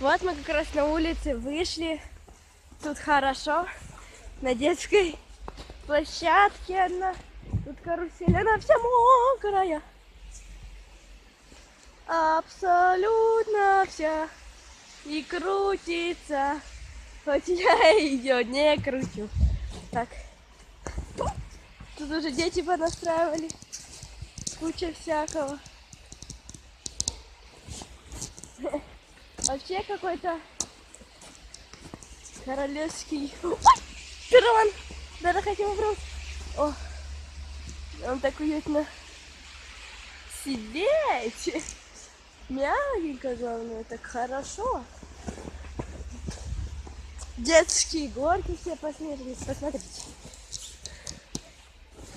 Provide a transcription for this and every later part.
Вот мы как раз на улице вышли. Тут хорошо. На детской площадке одна. Тут карусель, она вся мокрая. Абсолютно вся. И крутится. Хоть я ее не кручу. Так. Тут уже дети понастраивали. Куча всякого. Вообще какой-то королевский... Ой! Пирон! Даже хотел вопрос. О, он так уютно сидеть. Мягенько, главное, так хорошо. Детские горки все поснежились. Посмотрите.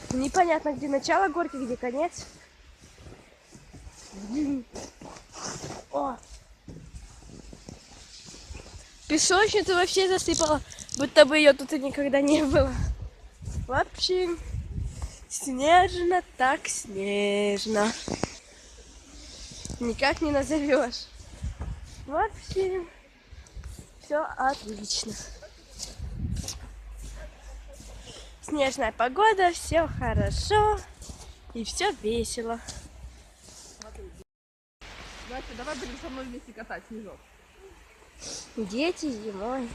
Непонятно, где начало горки, где конец. О! Песочницу вообще засыпала, будто бы ее тут и никогда не было. В общем, снежно так снежно. Никак не назовешь. В общем, все отлично. Снежная погода, все хорошо и все весело. Настя, давай будем со мной вместе катать снежок. Дети зимой.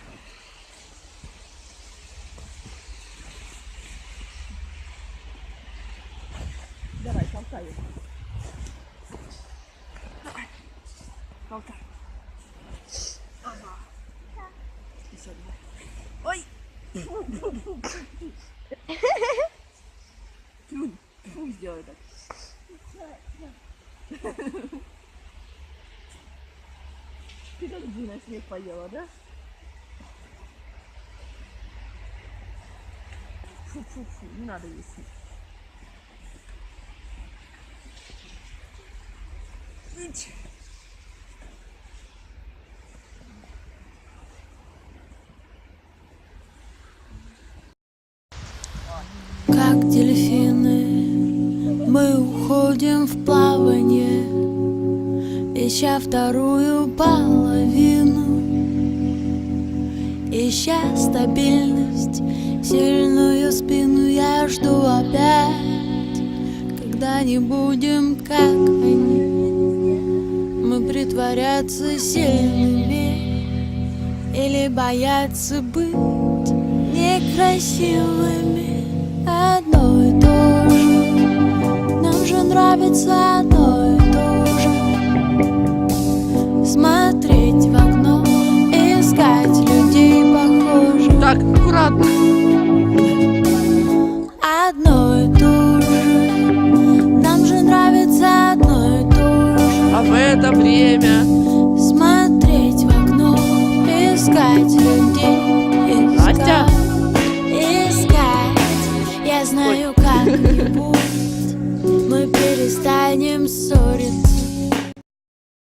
Давай, толкай его. Толкай. Ага. Еще давай. Ой! Ты как Дина снег поела, да? Фу-фу-фу, не надо есть снег. Как дельфины мы уходим в плавание, ища вторую половину, ища стабильность, сильную спину я жду опять, когда не будем как они, мы притворяться сильными или бояться быть некрасивыми. Одно и то же. Нам же нравится одно Так, аккуратно. Одно и то же Нам же нравится одно и то же А в это время? Смотреть в окно, искать людей Настя? Искать, искать Я знаю, как-нибудь Мы перестанем ссориться